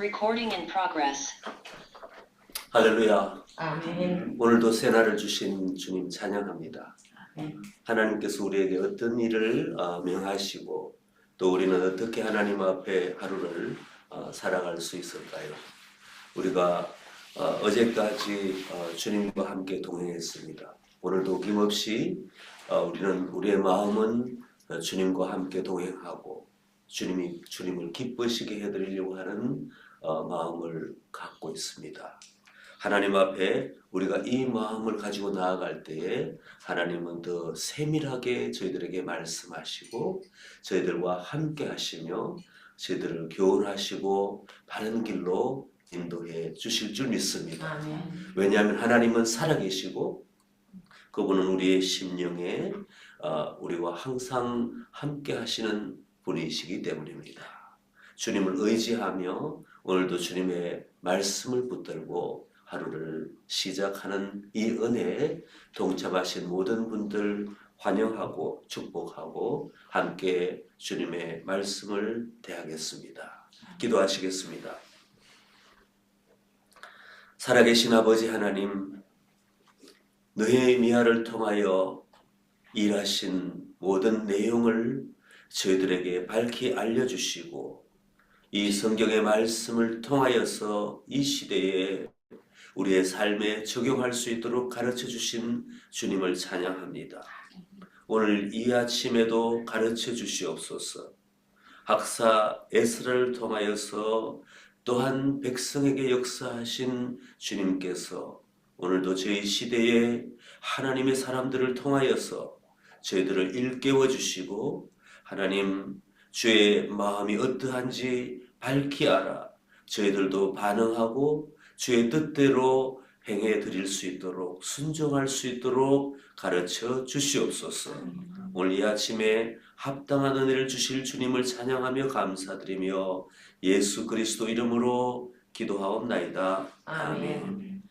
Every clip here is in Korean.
Recording in progress. 할렐루야. 아멘. 오늘도 새날을 주신 주님 찬양합니다. 아멘. 하나님께서 우리에게 어떤 일을 어, 명하시고 또 우리는 어떻게 하나님 앞에 하루를 어, 살아갈 수 있을까요? 우리가 어, 어제까지 어, 주님과 함께 동행했습니다. 오늘도 김없이 어, 우리는 우리의 마음은 어, 주님과 함께 동행하고 주님이 주님을 기쁘시게 해드리려고 하는 어, 마음을 갖고 있습니다. 하나님 앞에 우리가 이 마음을 가지고 나아갈 때에 하나님은 더 세밀하게 저희들에게 말씀하시고 저희들과 함께 하시며 저희들을 교훈하시고 바른 길로 인도해 주실 줄 믿습니다. 왜냐하면 하나님은 살아계시고 그분은 우리의 심령에 어, 우리와 항상 함께 하시는 분이시기 때문입니다. 주님을 의지하며 오늘도 주님의 말씀을 붙들고 하루를 시작하는 이 은혜에 동참하신 모든 분들 환영하고 축복하고 함께 주님의 말씀을 대하겠습니다. 기도하시겠습니다. 살아계신 아버지 하나님, 느헤미야를 통하여 일하신 모든 내용을 저희들에게 밝히 알려주시고 이 성경의 말씀을 통하여서 이 시대에 우리의 삶에 적용할 수 있도록 가르쳐 주신 주님을 찬양합니다. 오늘 이 아침에도 가르쳐 주시옵소서. 학사 에스라를 통하여서 또한 백성에게 역사하신 주님께서 오늘도 저희 시대에 하나님의 사람들을 통하여서 저희들을 일깨워 주시고 하나님 주의 마음이 어떠한지 밝히 알아 저희들도 반응하고 주의 뜻대로 행해 드릴 수 있도록 순종할 수 있도록 가르쳐 주시옵소서. 오늘 이 아침에 합당한 은혜를 주실 주님을 찬양하며 감사드리며 예수 그리스도 이름으로 기도하옵나이다. 아멘.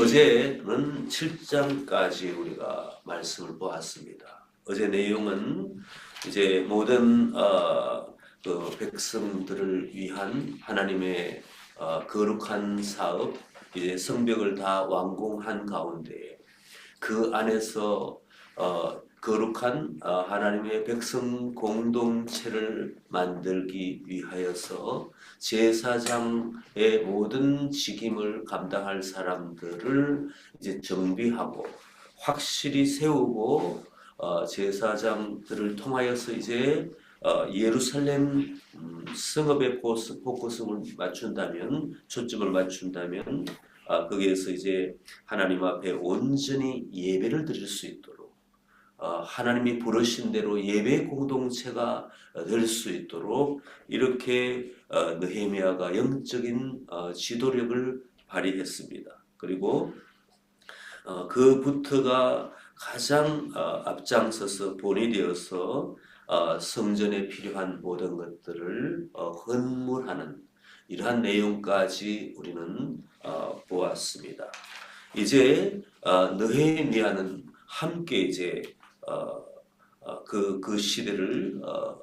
어제는 7장까지 우리가 말씀을 보았습니다. 어제 내용은 이제 모든 어, 그 백성들을 위한 하나님의 어, 거룩한 사업, 이제 성벽을 다 완공한 가운데 그 안에서 어, 거룩한 어, 하나님의 백성 공동체를 만들기 위하여서 제사장의 모든 직임을 감당할 사람들을 이제 정비하고 확실히 세우고 어, 제사장들을 통하여서 이제 어, 예루살렘 음, 성읍의 포스- 포커스를 맞춘다면 초점을 맞춘다면 아, 거기에서 이제 하나님 앞에 온전히 예배를 드릴 수 있도록 어, 하나님이 부르신 대로 예배 공동체가 될 수 있도록 이렇게 어, 느헤미야가 영적인 어, 지도력을 발휘했습니다. 그리고 어, 그 부트가 가장 어, 앞장서서 본이 되어서 어, 성전에 필요한 모든 것들을 어, 헌물하는 이러한 내용까지 우리는 어, 보았습니다. 이제 어, 느헤미야는 함께 이제 어, 어, 그, 그 시대를 어,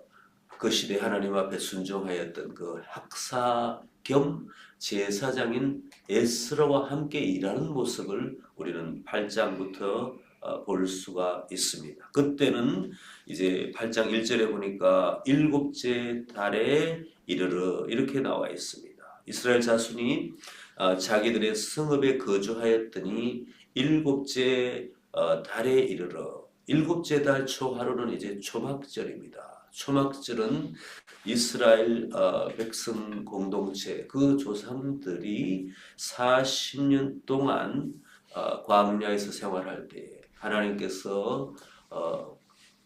그 시대 하나님 앞에 순종하였던 그 학사 겸 제사장인 에스라와 함께 일하는 모습을 우리는 8장부터 어, 볼 수가 있습니다. 그때는 이제 8장 1절에 보니까 일곱째 달에 이르러 이렇게 나와 있습니다. 이스라엘 자손이 어, 자기들의 성읍에 거주하였더니 일곱째 어, 달에 이르러 일곱째 달 초하루는 이제 초막절입니다. 초막절은 이스라엘 어, 백성 공동체 그 조상들이 40년 동안 어, 광야에서 생활할 때 하나님께서 어,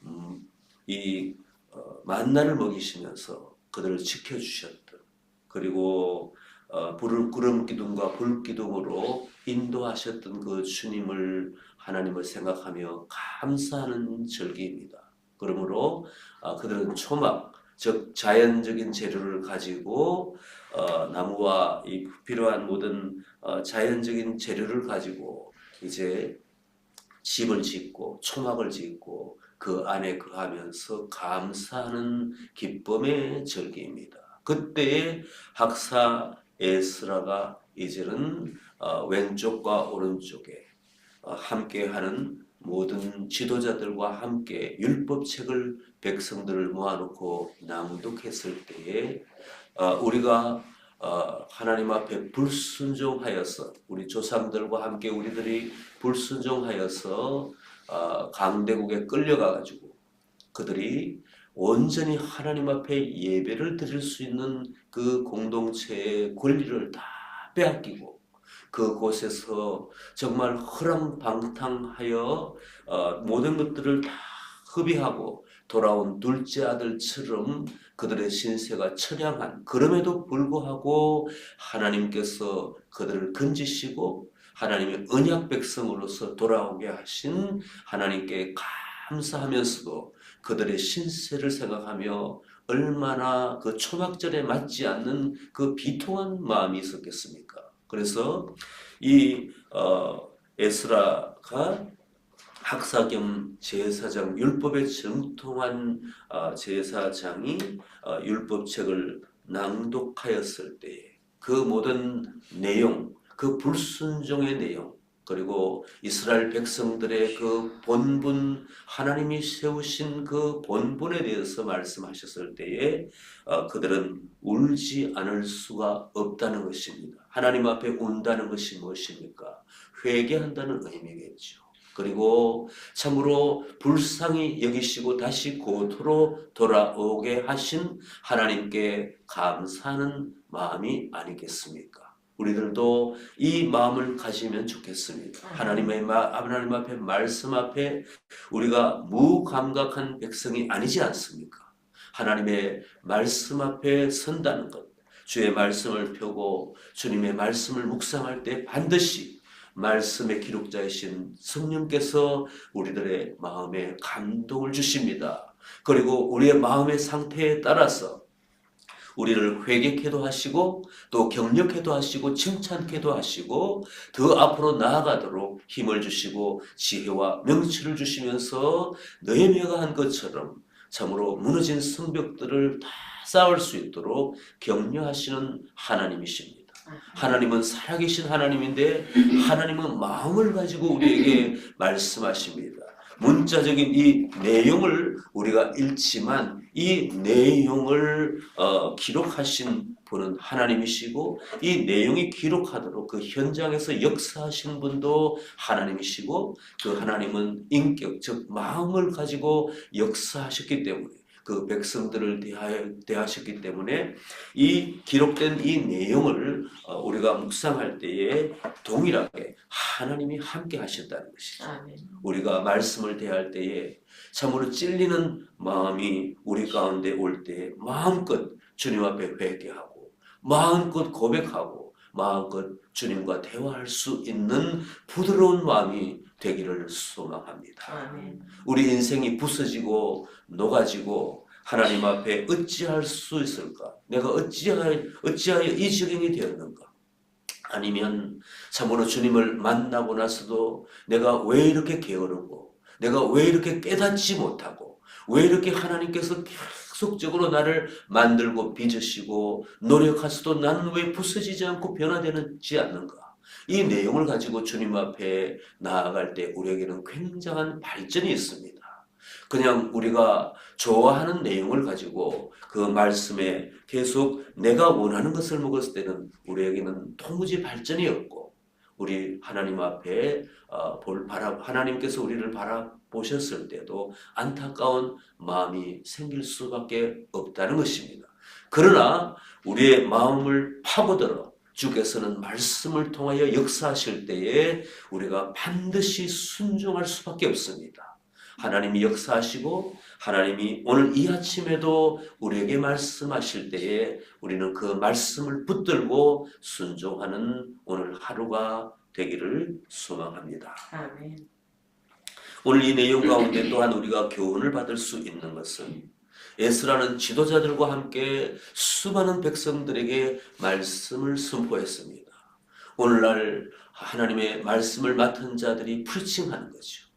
음, 이 어, 만나를 먹이시면서 그들을 지켜주셨던 그리고 어, 불, 구름 기둥과 불 기둥으로 인도하셨던 그 주님을 하나님을 생각하며 감사하는 절기입니다. 그러므로 어, 그들은 초막 즉 자연적인 재료를 가지고 어, 나무와 이 필요한 모든 어, 자연적인 재료를 가지고 이제 집을 짓고 초막을 짓고 그 안에 거하면서 감사하는 기쁨의 절기입니다. 그때에 학사 에스라가 이제는 어, 왼쪽과 오른쪽에 어, 함께하는 모든 지도자들과 함께 율법책을 백성들을 모아놓고 낭독했을 때에 어, 우리가 어, 하나님 앞에 불순종하여서 우리 조상들과 함께 우리들이 불순종하여서 어, 강대국에 끌려가 가지고 그들이 온전히 하나님 앞에 예배를 드릴 수 있는 그 공동체의 권리를 다 빼앗기고 그곳에서 정말 허랑방탕하여 어, 모든 것들을 다 흡의하고 돌아온 둘째 아들처럼 그들의 신세가 처량한 그럼에도 불구하고 하나님께서 그들을 건지시고 하나님의 언약 백성으로서 돌아오게 하신 하나님께 감사하면서도 그들의 신세를 생각하며 얼마나 그 초막절에 맞지 않는 그 비통한 마음이 있었겠습니까? 그래서 이 어, 에스라가 학사 겸 제사장 율법에 정통한 어, 제사장이 어, 율법책을 낭독하였을 때에 그 모든 내용, 그 불순종의 내용, 그리고 이스라엘 백성들의 그 본분, 하나님이 세우신 그 본분에 대해서 말씀하셨을 때에 어, 그들은 울지 않을 수가 없다는 것입니다. 하나님 앞에 운다는 것이 무엇입니까? 회개한다는 의미겠죠. 그리고 참으로 불쌍히 여기시고 다시 고토로 돌아오게 하신 하나님께 감사하는 마음이 아니겠습니까? 우리들도 이 마음을 가지면 좋겠습니다. 하나님의 마, 하나님 앞에 말씀 앞에 우리가 무감각한 백성이 아니지 않습니까? 하나님의 말씀 앞에 선다는 것, 주의 말씀을 펴고 주님의 말씀을 묵상할 때 반드시 말씀의 기록자이신 성령께서 우리들의 마음에 감동을 주십니다. 그리고 우리의 마음의 상태에 따라서 우리를 회개케도 하시고 또 격려케도 하시고 칭찬케도 하시고 더 앞으로 나아가도록 힘을 주시고 지혜와 명치를 주시면서 너희미가 한 것처럼 참으로 무너진 성벽들을 다 쌓을 수 있도록 격려하시는 하나님이십니다. 하나님은 살아계신 하나님인데 하나님은 마음을 가지고 우리에게 말씀하십니다. 문자적인 이 내용을 우리가 읽지만 이 내용을 어, 기록하신 분은 하나님이시고 이 내용이 기록하도록 그 현장에서 역사하신 분도 하나님이시고 그 하나님은 인격 즉 마음을 가지고 역사하셨기 때문에 그 백성들을 대하여 대하셨기 때문에 이 기록된 이 내용을 어, 우리가 묵상할 때에 동일하게 하나님이 함께 하셨다는 것이죠. 우리가 말씀을 대할 때에 참으로 찔리는 마음이 우리 가운데 올 때 마음껏 주님 앞에 회개하고 마음껏 고백하고 마음껏 주님과 대화할 수 있는 부드러운 마음이 되기를 소망합니다. 아멘. 우리 인생이 부서지고 녹아지고 하나님 앞에 어찌할 수 있을까? 내가 어찌하여, 어찌하여 이 지경이 되었는가? 아니면 참으로 주님을 만나고 나서도 내가 왜 이렇게 게으르고 내가 왜 이렇게 깨닫지 못하고 왜 이렇게 하나님께서 계속적으로 나를 만들고 빚으시고 노력하서도 나는 왜 부서지지 않고 변화되지 않는가? 이 내용을 가지고 주님 앞에 나아갈 때 우리에게는 굉장한 발전이 있습니다. 그냥 우리가 좋아하는 내용을 가지고 그 말씀에 계속 내가 원하는 것을 먹었을 때는 우리에게는 도무지 발전이 없고 우리 하나님 앞에 어, 볼 바라 하나님께서 우리를 바라보셨을 때도 안타까운 마음이 생길 수밖에 없다는 것입니다. 그러나 우리의 마음을 파고들어 주께서는 말씀을 통하여 역사하실 때에 우리가 반드시 순종할 수밖에 없습니다. 하나님이 역사하시고 하나님이 오늘 이 아침에도 우리에게 말씀하실 때에 우리는 그 말씀을 붙들고 순종하는 오늘 하루가 되기를 소망합니다. 아멘. 오늘 이 내용 가운데 또한 우리가 교훈을 받을 수 있는 것은 에스라는 지도자들과 함께 수많은 백성들에게 말씀을 선포했습니다. 오늘날 하나님의 말씀을 맡은 자들이 프리칭하는 거죠.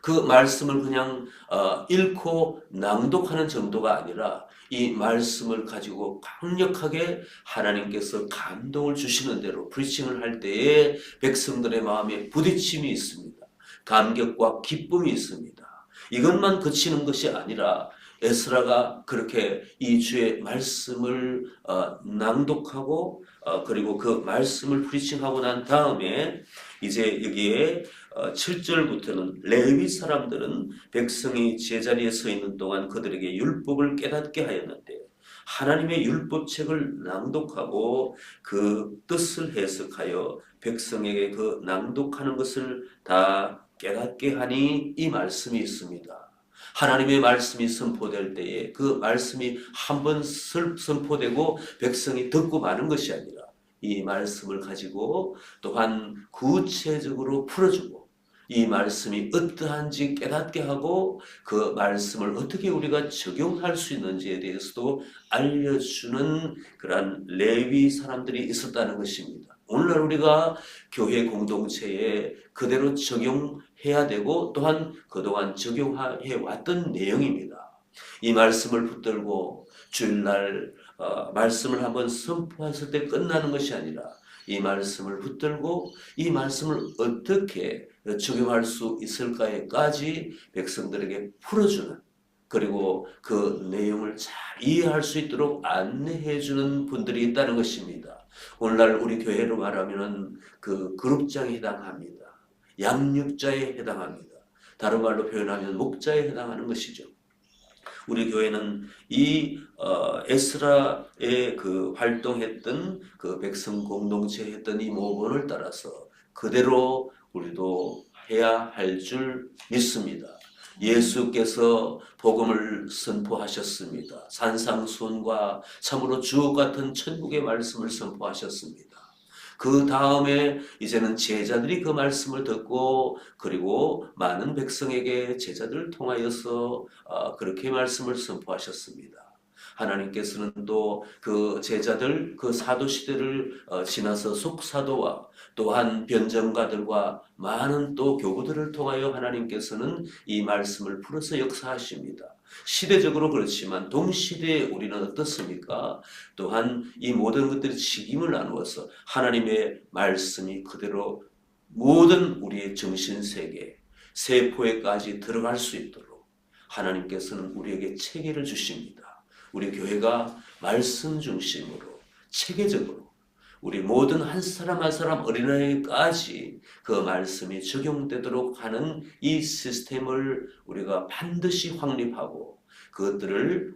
그 말씀을 그냥 어, 읽고 낭독하는 정도가 아니라 이 말씀을 가지고 강력하게 하나님께서 감동을 주시는 대로 프리칭을 할 때에 백성들의 마음에 부딪힘이 있습니다. 감격과 기쁨이 있습니다. 이것만 그치는 것이 아니라 에스라가 그렇게 이 주의 말씀을 어, 낭독하고 어, 그리고 그 말씀을 프리칭하고 난 다음에 이제 여기에 어, 7절부터는 레위 사람들은 백성이 제자리에 서 있는 동안 그들에게 율법을 깨닫게 하였는데 하나님의 율법책을 낭독하고 그 뜻을 해석하여 백성에게 그 낭독하는 것을 다 깨닫게 하니 이 말씀이 있습니다. 하나님의 말씀이 선포될 때에 그 말씀이 한 번 선포되고 백성이 듣고 마는 것이 아니라 이 말씀을 가지고 또한 구체적으로 풀어주고 이 말씀이 어떠한지 깨닫게 하고 그 말씀을 어떻게 우리가 적용할 수 있는지에 대해서도 알려주는 그러한 레위 사람들이 있었다는 것입니다. 오늘날 우리가 교회 공동체에 그대로 적용해야 되고 또한 그동안 적용해 왔던 내용입니다. 이 말씀을 붙들고 주일날 어, 말씀을 한번 선포했을 때 끝나는 것이 아니라 이 말씀을 붙들고 이 말씀을 어떻게 적용할 수 있을까에까지 백성들에게 풀어주는 그리고 그 내용을 잘 이해할 수 있도록 안내해 주는 분들이 있다는 것입니다. 오늘날 우리 교회로 말하면 그 그룹장에 해당합니다. 양육자에 해당합니다. 다른 말로 표현하면 목자에 해당하는 것이죠. 우리 교회는 이 어, 에스라의 그 활동했던 그 백성 공동체 했던 이 모범을 따라서 그대로 우리도 해야 할 줄 믿습니다. 예수께서 복음을 선포하셨습니다. 산상수훈과 참으로 주옥 같은 천국의 말씀을 선포하셨습니다. 그 다음에 이제는 제자들이 그 말씀을 듣고 그리고 많은 백성에게 제자들을 통하여서 어, 그렇게 말씀을 선포하셨습니다. 하나님께서는 또 그 제자들 그 사도 시대를 어, 지나서 속사도와 또한 변정가들과 많은 또 교부들을 통하여 하나님께서는 이 말씀을 풀어서 역사하십니다. 시대적으로 그렇지만 동시대에 우리는 어떻습니까? 또한 이 모든 것들이 책임을 나누어서 하나님의 말씀이 그대로 모든 우리의 정신세계, 세포에까지 들어갈 수 있도록 하나님께서는 우리에게 체계를 주십니다. 우리 교회가 말씀 중심으로 체계적으로 우리 모든 한 사람 한 사람 어린아이까지 그 말씀이 적용되도록 하는 이 시스템을 우리가 반드시 확립하고 그것들을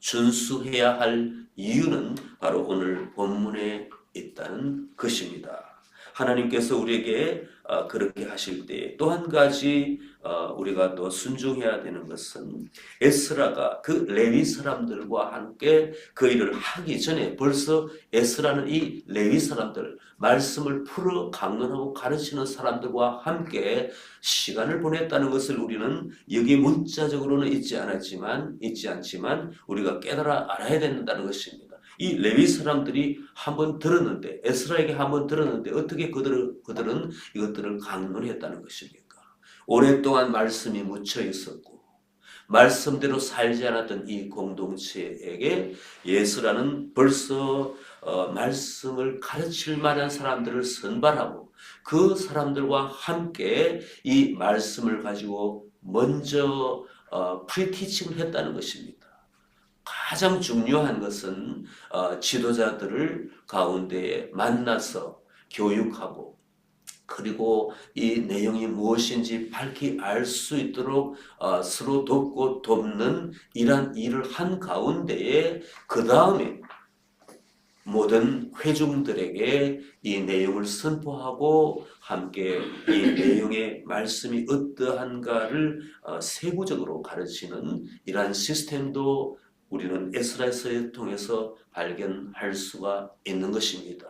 준수해야 할 이유는 바로 오늘 본문에 있다는 것입니다. 하나님께서 우리에게 어, 그렇게 하실 때 또 한 가지 어, 우리가 또 순종해야 되는 것은 에스라가 그 레위 사람들과 함께 그 일을 하기 전에 벌써 에스라는 이 레위 사람들 말씀을 풀어 강론하고 가르치는 사람들과 함께 시간을 보냈다는 것을 우리는 여기 문자적으로는 있지 않았지만 있지 않지만 우리가 깨달아 알아야 된다는 것입니다. 이 레위 사람들이 한번 들었는데 에스라에게 한번 들었는데 어떻게 그들은 그들은 이것들을 강론했다는 것입니까? 오랫동안 말씀이 묻혀 있었고 말씀대로 살지 않았던 이 공동체에게 예수라는 벌써 어, 말씀을 가르칠 만한 사람들을 선발하고 그 사람들과 함께 이 말씀을 가지고 먼저 어, 프리티칭을 했다는 것입니다. 가장 중요한 것은 어, 지도자들을 가운데 만나서 교육하고 그리고 이 내용이 무엇인지 밝히 알 수 있도록 어, 서로 돕고 돕는 이러한 일을 한 가운데에 그 다음에 모든 회중들에게 이 내용을 선포하고 함께 이 내용의 말씀이 어떠한가를 어, 세부적으로 가르치는 이러한 시스템도 우리는 에스라서에 통해서 발견할 수가 있는 것입니다.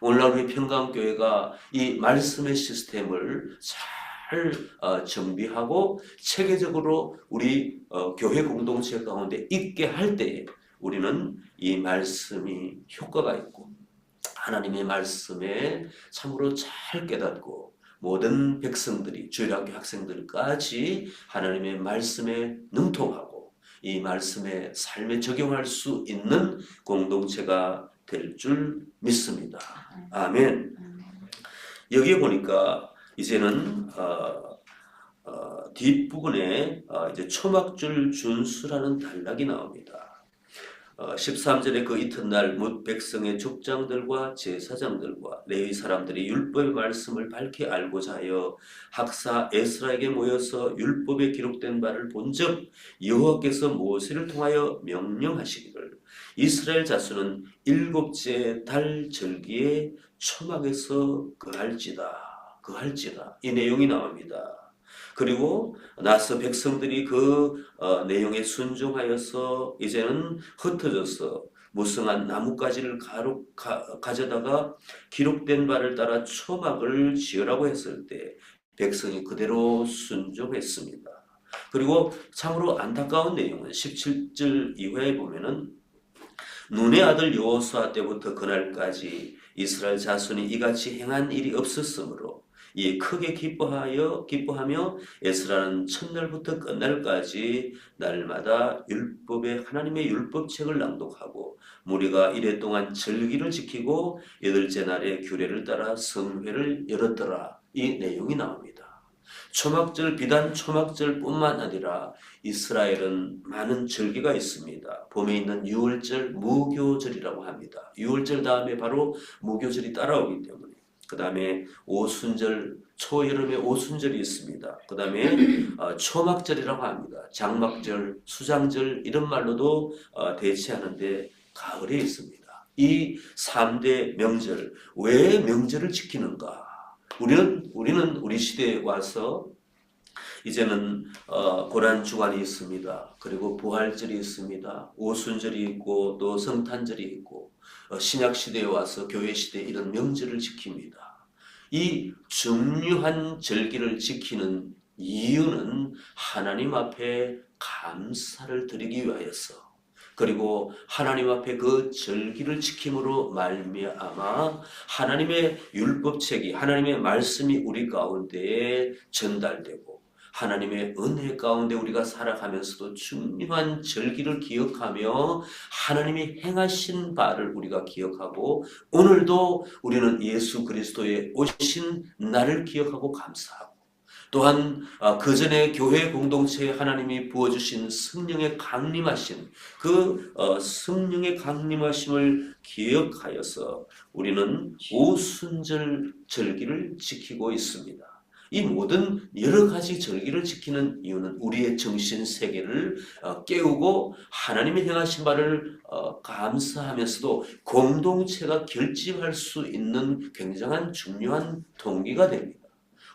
오늘날 우리 평강교회가 이 말씀의 시스템을 잘 어, 정비하고 체계적으로 우리 어, 교회 공동체 가운데 있게 할 때에 우리는 이 말씀이 효과가 있고 하나님의 말씀에 참으로 잘 깨닫고 모든 백성들이 주일학교 학생들까지 하나님의 말씀에 능통하고 이 말씀에 삶에 적용할 수 있는 공동체가 될 줄 믿습니다. 아멘. 여기 보니까 이제는 어, 어, 뒷부분에 어, 이제 초막줄 준수라는 단락이 나옵니다. 어, 13절에 그 이튿날 뭇 백성의 족장들과 제사장들과 레위 사람들이 율법의 말씀을 밝히 알고자 하여 학사 에스라에게 모여서 율법에 기록된 바를 본즉 여호와께서 모세를 통하여 명령하시기를 이스라엘 자손은 일곱째 달 절기에 초막에서 거할지다 거할지다 이 내용이 나옵니다. 그리고 나서 백성들이 그 어, 내용에 순종하여서 이제는 흩어져서 무성한 나뭇가지를 가로, 가, 가져다가 기록된 바를 따라 초막을 지으라고 했을 때 백성이 그대로 순종했습니다. 그리고 참으로 안타까운 내용은 17절 이후에 보면은 눈의 아들 여호수아 때부터 그날까지 이스라엘 자손이 이같이 행한 일이 없었으므로 이 크게 기뻐하여 기뻐하며 에스라는 첫날부터 끝날까지 날마다 율법의 하나님의 율법책을 낭독하고 무리가 이래 동안 절기를 지키고 여덟째 날에 규례를 따라 성회를 열었더라 이 내용이 나옵니다. 초막절 비단 초막절뿐만 아니라 이스라엘은 많은 절기가 있습니다. 봄에 있는 유월절 무교절이라고 합니다. 유월절 다음에 바로 무교절이 따라오기 때문에 그 다음에 오순절 초여름에 오순절이 있습니다. 그 다음에 어, 초막절이라고 합니다. 장막절, 수장절 이런 말로도 어, 대체하는데 가을에 있습니다. 이 3대 명절 왜 명절을 지키는가? 우리는 우리는 우리 시대에 와서 이제는 어, 고란 주간이 있습니다. 그리고 부활절이 있습니다. 오순절이 있고 또 성탄절이 있고 어, 신약 시대에 와서 교회 시대 이런 명절을 지킵니다. 이 중요한 절기를 지키는 이유는 하나님 앞에 감사를 드리기 위하여서 그리고 하나님 앞에 그 절기를 지킴으로 말미암아 하나님의 율법책이 하나님의 말씀이 우리 가운데에 전달되고 하나님의 은혜 가운데 우리가 살아가면서도 중요한 절기를 기억하며 하나님이 행하신 바를 우리가 기억하고 오늘도 우리는 예수 그리스도의 오신 날을 기억하고 감사하고 또한 그 전에 교회 공동체에 하나님이 부어주신 성령의 강림하신 그 어, 성령의 강림하심을 기억하여서 우리는 오순절 절기를 지키고 있습니다. 이 모든 여러 가지 절기를 지키는 이유는 우리의 정신 세계를 어, 깨우고 하나님의 행하신 바를 어, 감사하면서도 공동체가 결집할 수 있는 굉장한 중요한 동기가 됩니다.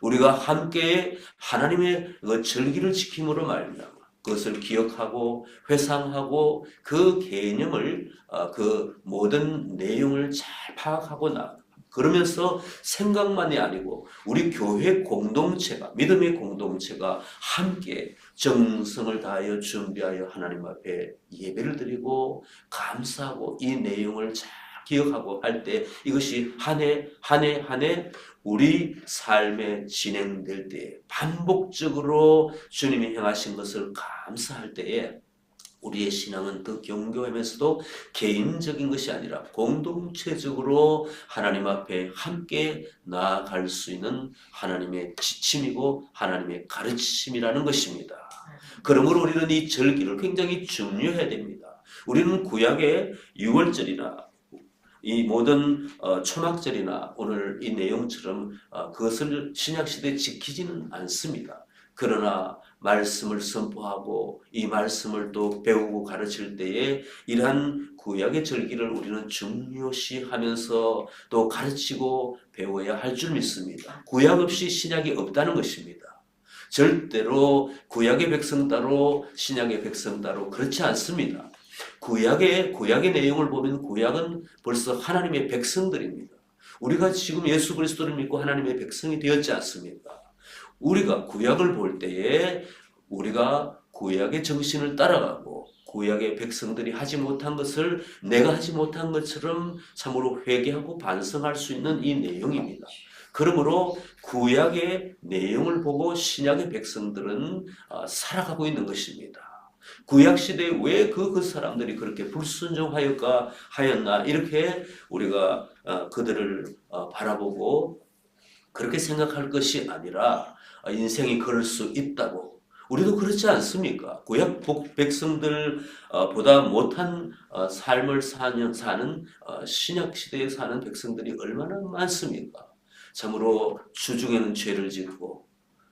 우리가 함께 하나님의 그 절기를 지킴으로 말미암아 그것을 기억하고 회상하고 그 개념을 어, 그 모든 내용을 잘 파악하고 나 그러면서 생각만이 아니고 우리 교회 공동체가 믿음의 공동체가 함께 정성을 다하여 준비하여 하나님 앞에 예배를 드리고 감사하고 이 내용을 잘 기억하고 할 때 이것이 한 해 한 해 한 해 우리 삶에 진행될 때 반복적으로 주님이 행하신 것을 감사할 때에 우리의 신앙은 더 경교하면서도 개인적인 것이 아니라 공동체적으로 하나님 앞에 함께 나아갈 수 있는 하나님의 지침이고 하나님의 가르침이라는 것입니다. 그러므로 우리는 이 절기를 굉장히 중요해야 됩니다. 우리는 구약의 6월절이나 이 모든 어, 초막절이나 오늘 이 내용처럼 어, 그것을 신약 시대에 지키지는 않습니다. 그러나 말씀을 선포하고 이 말씀을 또 배우고 가르칠 때에 이러한 구약의 절기를 우리는 중요시하면서 또 가르치고 배워야 할 줄 믿습니다. 구약 없이 신약이 없다는 것입니다. 절대로 구약의 백성 따로 신약의 백성 따로 그렇지 않습니다. 구약의 구약의 내용을 보면 구약은 벌써 하나님의 백성들입니다. 우리가 지금 예수 그리스도를 믿고 하나님의 백성이 되었지 않습니까? 우리가 구약을 볼 때에 우리가 구약의 정신을 따라가고 구약의 백성들이 하지 못한 것을 내가 하지 못한 것처럼 참으로 회개하고 반성할 수 있는 이 내용입니다. 그러므로 구약의 내용을 보고 신약의 백성들은 어, 살아가고 있는 것입니다. 구약 시대에 왜그 그 사람들이 그렇게 불순종하였까 하였나 이렇게 우리가 어, 그들을 어, 바라보고 그렇게 생각할 것이 아니라 어, 인생이 그럴 수 있다고 우리도 그렇지 않습니까? 구약 복- 백성들 어, 보다 못한 어, 삶을 사는, 사는 어, 신약 시대에 사는 백성들이 얼마나 많습니까? 참으로 주중에는 죄를 짓고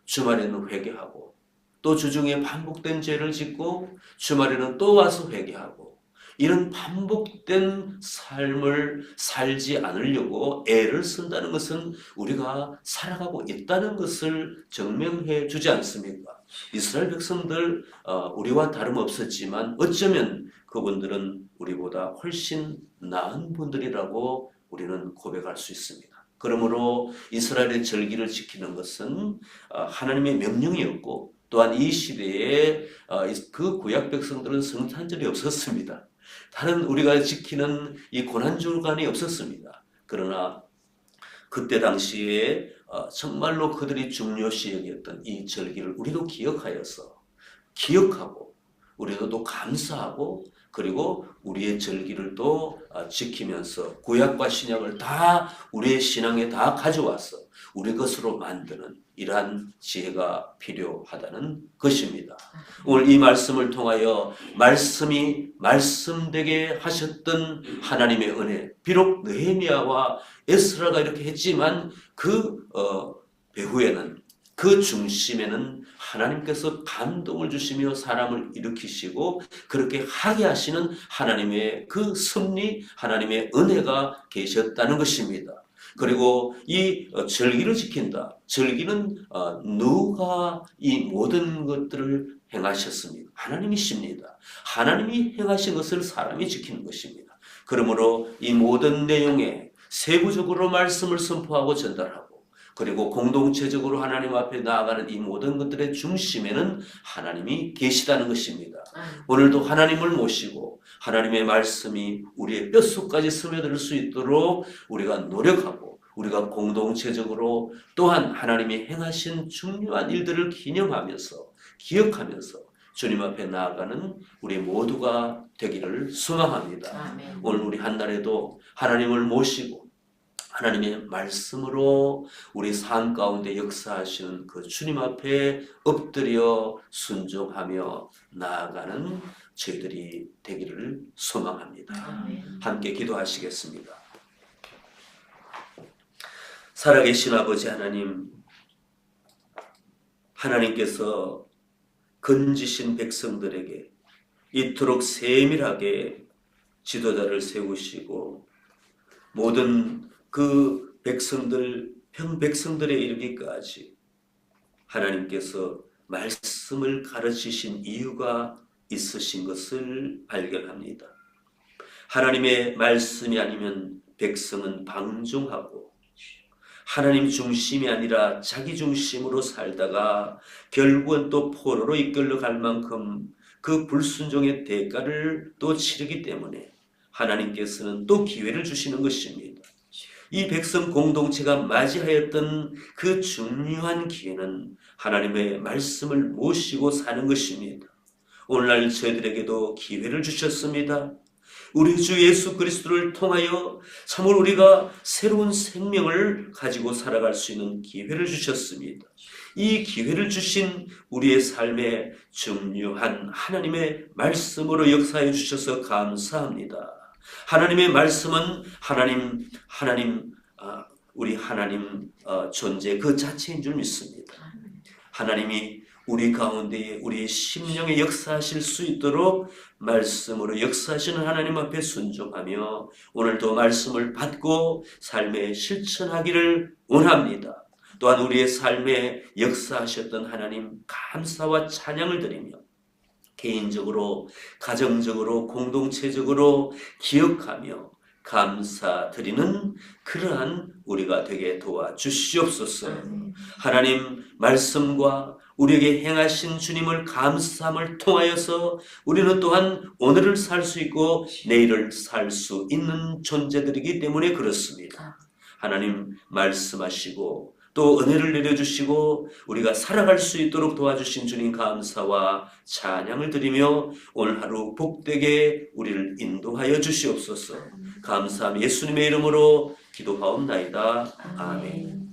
주말에는 회개하고 또 주중에 반복된 죄를 짓고 주말에는 또 와서 회개하고 이런 반복된 삶을 살지 않으려고 애를 쓴다는 것은 우리가 살아가고 있다는 것을 증명해 주지 않습니까? 이스라엘 백성들 어, 우리와 다름없었지만 어쩌면 그분들은 우리보다 훨씬 나은 분들이라고 우리는 고백할 수 있습니다. 그러므로 이스라엘의 절기를 지키는 것은 어, 하나님의 명령이었고 또한 이 시대에 어, 이- 그 구약 백성들은 성탄절이 없었습니다. 다른 우리가 지키는 이 고난 주간이 없었습니다. 그러나 그때 당시에 어, 정말로 그들이 중요시 여겼던 이 절기를 우리도 기억하여서 기억하고 우리도 또 감사하고 그리고 우리의 절기를 또 어, 지키면서 구약과 신약을 다 우리의 신앙에 다 가져와서 우리 것으로 만드는 이러한 지혜가 필요하다는 것입니다. 오늘 이 말씀을 통하여 말씀이 말씀되게 하셨던 하나님의 은혜, 비록 느헤미야와 에스라가 이렇게 했지만 그 어, 배후에는 그 중심에는 하나님께서 감동을 주시며 사람을 일으키시고 그렇게 하게 하시는 하나님의 그 섭리, 하나님의 은혜가 계셨다는 것입니다. 그리고 이 어, 절기를 지킨다. 절기는 어, 누가 이 모든 것들을 행하셨습니까? 하나님이십니다. 하나님이 행하신 것을 사람이 지키는 것입니다. 그러므로 이 모든 내용에 세부적으로 말씀을 선포하고 전달하고 그리고 공동체적으로 하나님 앞에 나아가는 이 모든 것들의 중심에는 하나님이 계시다는 것입니다. 오늘도 하나님을 모시고 하나님의 말씀이 우리의 뼛속까지 스며들 수 있도록 우리가 노력하고 우리가 공동체적으로 또한 하나님이 행하신 중요한 일들을 기념하면서 기억하면서 주님 앞에 나아가는 우리 모두가 되기를 소망합니다. 아멘. 오늘 우리 한 날에도 하나님을 모시고 하나님의 말씀으로 우리 삶 가운데 역사하시는 그 주님 앞에 엎드려 순종하며 나아가는 저희들이 되기를 소망합니다. 함께 기도하시겠습니다. 살아계신 아버지 하나님, 하나님께서 건지신 백성들에게 이토록 세밀하게 지도자를 세우시고 모든 그 백성들 평 백성들에 이르기까지 하나님께서 말씀을 가르치신 이유가 있으신 것을 발견합니다. 하나님의 말씀이 아니면 백성은 방종하고 하나님 중심이 아니라 자기 중심으로 살다가 결국은 또 포로로 이끌려 갈 만큼 그 불순종의 대가를 또 치르기 때문에 하나님께서는 또 기회를 주시는 것입니다. 이 백성 공동체가 맞이하였던 그 중요한 기회는 하나님의 말씀을 모시고 사는 것입니다. 오늘날 저희들에게도 기회를 주셨습니다. 우리 주 예수 그리스도를 통하여 참으로 우리가 새로운 생명을 가지고 살아갈 수 있는 기회를 주셨습니다. 이 기회를 주신 우리의 삶에 중요한 하나님의 말씀으로 역사해 주셔서 감사합니다. 하나님의 말씀은 하나님, 하나님, 아, 우리 하나님 어, 존재 그 자체인 줄 믿습니다. 하나님이 우리 가운데 우리 심령에 역사하실 수 있도록 말씀으로 역사하시는 하나님 앞에 순종하며 오늘도 말씀을 받고 삶에 실천하기를 원합니다. 또한 우리의 삶에 역사하셨던 하나님 감사와 찬양을 드리며 개인적으로, 가정적으로, 공동체적으로 기억하며 감사드리는 그러한 우리가 되게 도와 주시옵소서. 아멘. 하나님 말씀과 우리에게 행하신 주님을 감사함을 통하여서 우리는 또한 오늘을 살 수 있고 내일을 살 수 있는 존재들이기 때문에 그렇습니다. 하나님 말씀하시고 또 은혜를 내려주시고 우리가 살아갈 수 있도록 도와주신 주님 감사와 찬양을 드리며 오늘 하루 복되게 우리를 인도하여 주시옵소서. 감사함 예수님의 이름으로 기도하옵나이다. 아멘.